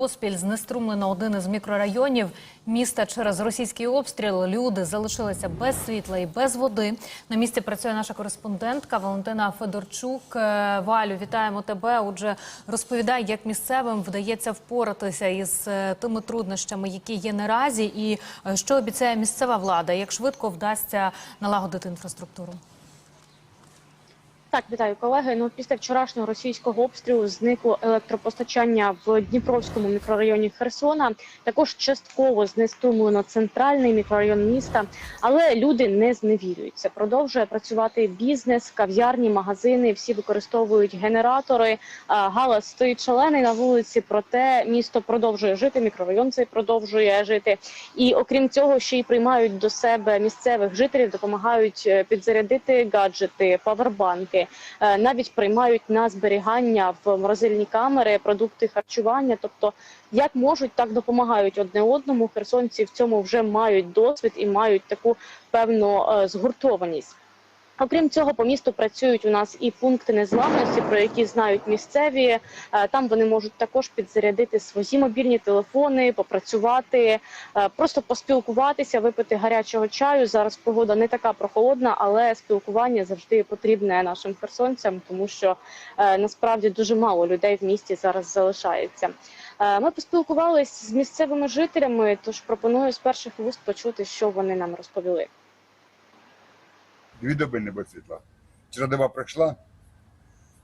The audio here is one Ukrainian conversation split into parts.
Поспіль знеструмлено один із мікрорайонів міста через російський обстріл. Люди залишилися без світла і без води. На місці працює наша кореспондентка Валентина Федорчук. Е, Валю, вітаємо тебе. Отже, розповідай, як місцевим вдається впоратися із е, тими труднощами, які є наразі, і е, що обіцяє місцева влада, як швидко вдасться налагодити інфраструктуру. Так, вітаю колеги. Ну після вчорашнього російського обстрілу зникло електропостачання в Дніпровському мікрорайоні Херсона. Також частково знеструмлено центральний мікрорайон міста, але люди не зневірюються. Продовжує працювати бізнес, кав'ярні, магазини. Всі використовують генератори. Галас стоїть шалений на вулиці. Проте місто продовжує жити. Мікрорайон цей продовжує жити. І окрім цього, ще й приймають до себе місцевих жителів, допомагають е, підзарядити гаджети, павербанки. Е, навіть приймають на зберігання в морозильні камери продукти харчування. Тобто, як можуть, так допомагають одне одному. Херсонці в цьому вже мають досвід і мають таку певну е, згуртованість. Окрім цього, по місту працюють у нас і пункти незламності, про які знають місцеві. Е, Там вони можуть також підзарядити свої мобільні телефони, попрацювати, е, просто поспілкуватися, випити гарячого чаю. Зараз погода не така прохолодна, але спілкування завжди потрібне нашим херсонцям, тому що е, насправді дуже мало людей в місті зараз залишається. Ми поспілкувалися з місцевими жителями, тож пропоную з перших вуст почути, що вони нам розповіли. Дві доби не світла. Вчора доба пройшла,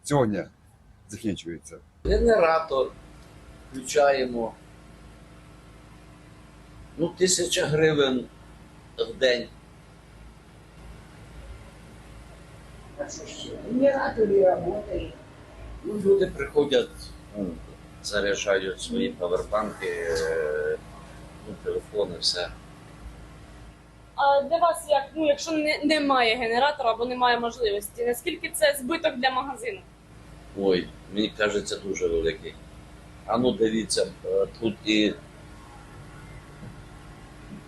сьогодні закінчується. Генератор включаємо. Ну, тисяча гривень в день. А що ще? Генераторы работают. Ну, люди приходять, ну, заряджають свої павербанки, е, ну, телефони, все. А для вас як ну, якщо не, немає генератора або немає можливості, наскільки це збиток для магазину? Ой, мені кажеться, дуже великий. А ну дивіться, е, тут і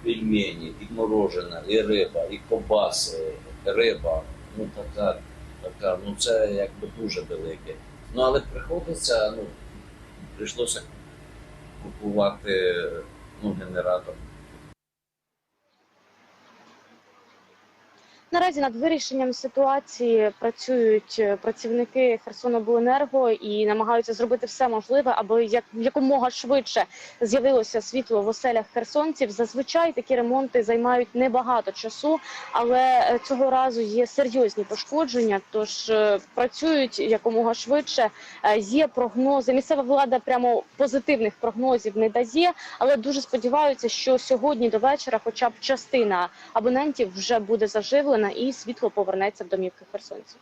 пельмені, і морожене, і риба, і кобаси, риба. Ну така, така, ну це якби дуже велике. Ну але приходиться, ну, прийшлося купувати ну, генератор. Наразі над вирішенням ситуації працюють е, працівники Херсонобленерго і намагаються зробити все можливе, аби як якомога швидше з'явилося світло в оселях херсонців. Зазвичай такі ремонти займають небагато часу, але е, цього разу є серйозні пошкодження. Тож е, працюють якомога швидше. Є прогнози. Місцева влада прямо позитивних прогнозів не дає, але дуже сподіваються, що сьогодні до вечора, хоча б частина абонентів вже буде заживлена і світло повернеться в домівки херсонців.